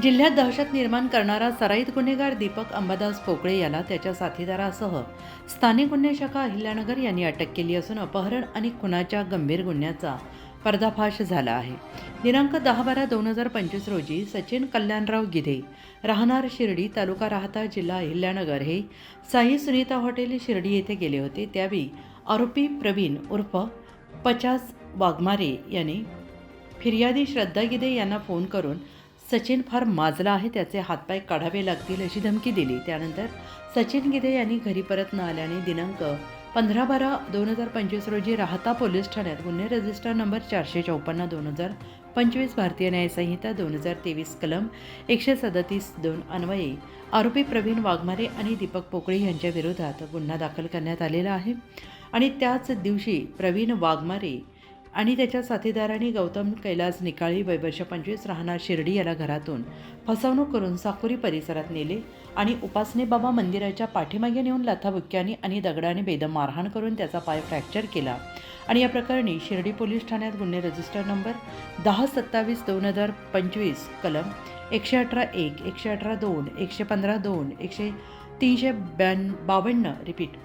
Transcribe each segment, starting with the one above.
जिल्ह्यात दहशत निर्माण करणारा सराईत गुन्हेगार दीपक अंबादास पोकळे याला त्याच्या साथीदारासह स्थानिक गुन्हे शाखा अहिल्यानगर यांनी अटक केली असून अपहरण आणि खुनाच्या गंभीर गुन्ह्याचा पर्दाफाश झाला आहे. दिनांक दहा बारा दोन हजार पंचवीस रोजी सचिन कल्याणराव गिधे राहणार शिर्डी तालुका राहता जिल्हा अहिल्यानगर हे साई सुनीता हॉटेल शिर्डी येथे गेले होते. त्यावेळी आरोपी प्रवीण उर्फ पचास वाघमारे यांनी फिर्यादी श्रद्धा गिधे यांना फोन करून सचिन फार माजला आहे त्याचे हातपाय काढावे लागतील अशी धमकी दिली. त्यानंतर सचिन गिदे यांनी घरी परत न आल्याने दिनांक पंधरा बारा दोन हजार पंचवीस रोजी राहता पोलीस ठाण्यात गुन्हे रजिस्टर नंबर चारशे चौपन्न दोन हजार पंचवीस भारतीय न्यायसंहिता दोन हजार तेवीस कलम एकशे सदतीस दोन अन्वये आरोपी प्रवीण वाघमारे आणि दीपक पोकळे यांच्या विरोधात गुन्हा दाखल करण्यात आलेला आहे. आणि त्याच दिवशी प्रवीण वाघमारे आणि त्याच्या साथीदारांनी गौतम कैलास निकाळी वैवर्ष पंचवीस राहणार शिर्डी याला घरातून फसवणूक करून साकुरी परिसरात नेले आणि उपासने बाबा मंदिराच्या पाठीमागे नेऊन लाथाबुक्क्याने आणि दगडाने बेदम मारहाण करून त्याचा पाय फ्रॅक्चर केला. आणि या प्रकरणी शिर्डी पोलीस ठाण्यात गुन्हे रजिस्टर नंबर दहा सत्तावीस दोन हजार पंचवीस कलम एकशे अठरा एक एकशे अठरा दोन एकशे पंधरा दोन एकशे तीनशे ब्याण् बावन्न रिपीट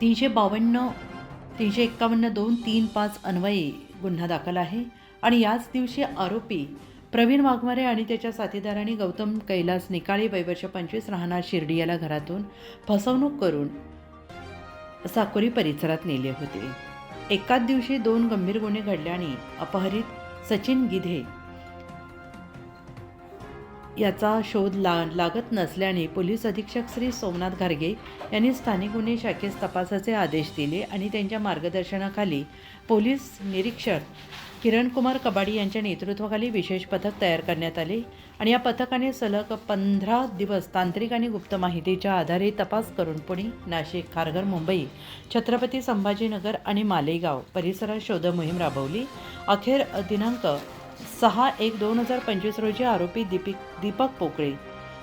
तीनशे बावन्न तीनशे एक्कावन्न दोन तीन पाच अन्वये गुन्हा दाखल आहे. आणि याच दिवशी आरोपी प्रवीण वाघमारे आणि त्याच्या साथीदारांनी गौतम कैलास निकाळी वयवर्ष पंचवीस राहणार शिर्डी याला घरातून फसवणूक करून साकोरी परिसरात नेले होते. एकाच दिवशी दोन गंभीर गुन्हे घडल्याने अपहरित सचिन गिधे याचा शोध ला लागत नसल्याने पोलीस अधीक्षक श्री सोमनाथ घारगे यांनी स्थानिक गुन्हे शाखेस तपासाचे आदेश दिले आणि त्यांच्या मार्गदर्शनाखाली पोलीस निरीक्षक किरणकुमार कबाडी यांच्या नेतृत्वाखाली विशेष पथक तयार करण्यात आले आणि या पथकाने सलग पंधरा दिवस तांत्रिक आणि गुप्त माहितीच्या आधारे तपास करून पुणे नाशिक खारघर मुंबई छत्रपती संभाजीनगर आणि मालेगाव परिसरात शोध मोहीम राबवली. अखेर दिनांक सहा एक दोन हजार पंचवीस रोजी आरोपी दीपिक दीपक पोकळे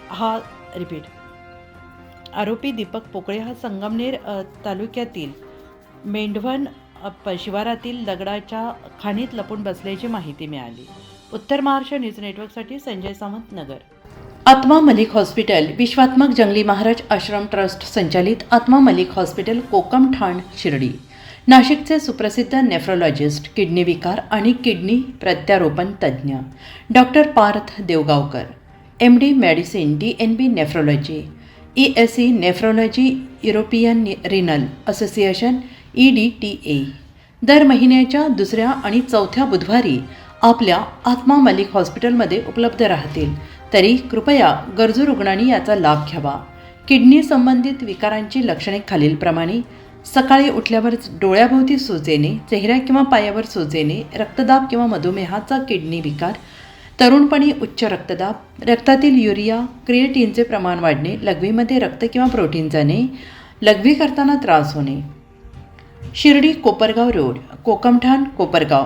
हा रिपीट आरोपी दीपक पोकळे हा संगमनेर तालुक्यातील मेंढवण प- शिवारातील दगडाच्या खाणीत लपून बसल्याची माहिती मिळाली. उत्तर महाराष्ट्र न्यूज नेटवर्कसाठी संजय सावंत नगर. आत्मा मलिक हॉस्पिटल विश्वात्मक जंगली महाराज आश्रम ट्रस्ट संचालित आत्मा मलिक हॉस्पिटल कोकम ठाण शिर्डी. नाशिकचे सुप्रसिद्ध नेफ्रोलॉजिस्ट किडनी विकार आणि किडनी प्रत्यारोपण तज्ज्ञ doctor Parth Devgaonkar M D medicine D N B nephrology E S C nephrology European renal association E D T A दर महिन्याच्या दुसऱ्या आणि चौथ्या बुधवारी आपल्या आत्मा मलिक हॉस्पिटलमध्ये उपलब्ध राहतील. तरी कृपया गरजू रुग्णांनी याचा लाभ घ्यावा. किडनी संबंधित विकारांची लक्षणे खालीलप्रमाणे सकाळी उठल्यावर डोळ्याभोवती सूज येणे चेहऱ्या किंवा पायावर सूज येणे रक्तदाब किंवा मधुमेहाचा किडनी विकार तरुणपणी उच्च रक्तदाब रक्तातील युरिया क्रिएटिनचे प्रमाण वाढणे लघवीमध्ये रक्त किंवा प्रोटीन जाणे लघवी करताना त्रास होणे. शिर्डी कोपरगाव रोड कोकमठाण कोपरगाव.